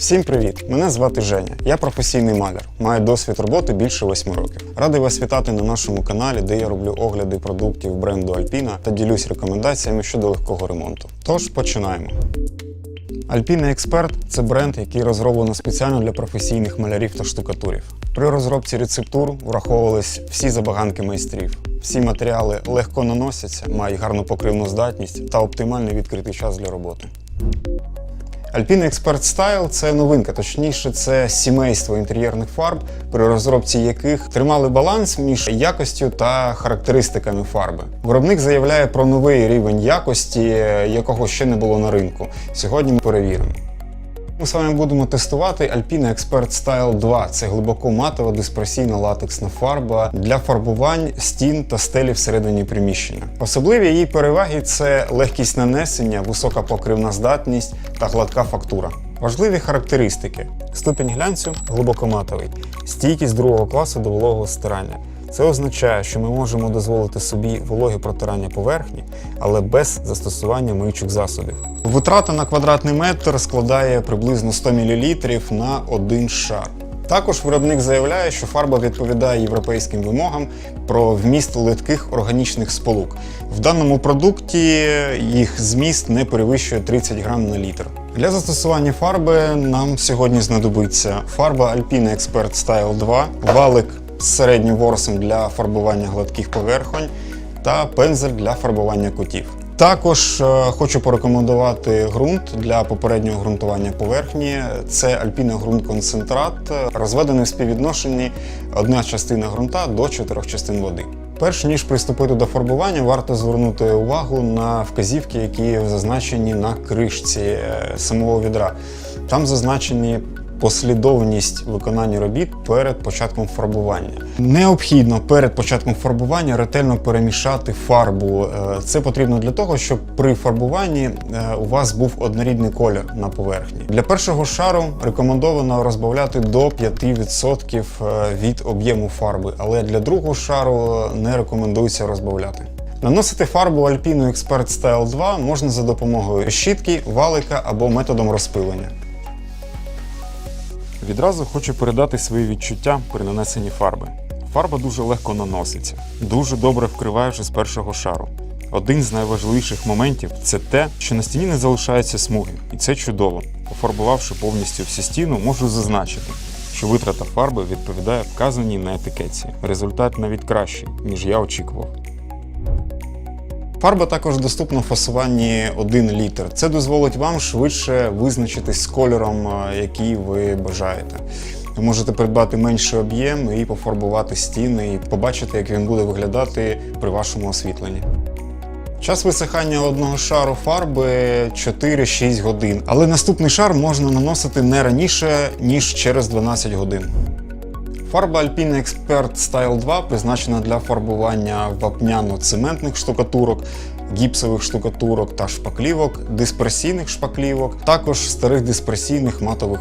Всім привіт! Мене звати Женя. Я професійний маляр, маю досвід роботи більше 8 років. Радий вас вітати на нашому каналі, де я роблю огляди продуктів бренду Alpina та ділюсь рекомендаціями щодо легкого ремонту. Тож починаємо. Alpina Expert – це бренд, який розроблено спеціально для професійних малярів та штукатурів. При розробці рецептур враховувались всі забаганки майстрів. Всі матеріали легко наносяться, мають гарну покривну здатність та оптимальний відкритий час для роботи. Alpina Expert Style це новинка, точніше, це сімейство інтер'єрних фарб, при розробці яких тримали баланс між якостю та характеристиками фарби. Виробник заявляє про новий рівень якості, якого ще не було на ринку. Сьогодні ми перевіримо. Ми з вами будемо тестувати Alpina Expert Style 2. Це глибоко матова дисперсійна латексна фарба для фарбувань стін та стелі всередині приміщення. Особливі її переваги це легкість нанесення, висока покривна здатність та гладка фактура. Важливі характеристики: ступінь глянцю глибокоматовий, стійкість другого класу до вологого стирання. Це означає, що ми можемо дозволити собі вологе протирання поверхні, але без застосування миючих засобів. Витрата на квадратний метр складає приблизно 100 мл на один шар. Також виробник заявляє, що фарба відповідає європейським вимогам про вміст литких органічних сполук. В даному продукті їх зміст не перевищує 30 грам на літр. Для застосування фарби нам сьогодні знадобиться фарба Alpina Expert Style 2, валик середнім ворсом для фарбування гладких поверхонь та пензель для фарбування кутів. Також е, хочу порекомендувати ґрунт для попереднього ґрунтування поверхні. Це Alpina ґрунт концентрат, е, розведений в співвідношенні одна частина ґрунта до чотирьох частин води. Перш ніж приступити до фарбування, варто звернути увагу на вказівки, які зазначені на кришці е, самого відра. Там зазначені послідовність виконання робіт перед початком фарбування. Необхідно перед початком фарбування ретельно перемішати фарбу. Е, Це потрібно для того, щоб при фарбуванні е, у вас був однорідний колір на поверхні. Для першого шару рекомендовано розбавляти до 5% від об'єму фарби, але для другого шару не рекомендується розбавляти. Наносити фарбу Alpino Expert Style 2 можна за допомогою щітки, валика або методом розпилення. Відразу хочу передати свої відчуття при нанесенні фарби. Фарба дуже легко наноситься, дуже добре вкриває вже з першого шару. Один з найважливіших моментів це те, що на стіні не залишаються смуги, і це чудово. Пофарбувавши повністю всю стіну, можу зазначити, що витрата фарби відповідає вказаній на етикетці. Результат навіть кращий, ніж я очікував. Фарба також доступна в фасуванні 1 літр. Це дозволить вам швидше визначитись з кольором, е, який ви бажаєте. Ви можете придбати менший об'єм і пофарбувати стіни, і побачити, як він буде виглядати при вашому освітленні. Час висихання одного шару фарби 4-6 годин, але наступний шар можна наносити не раніше, ніж через 12 годин. Фарба Alpine Expert Style 2 призначена для фарбування вапняно-цементних штукатурок, гіпсових штукатурок та шпаклівок, дисперсійних шпаклівок, також старих дисперсійних матових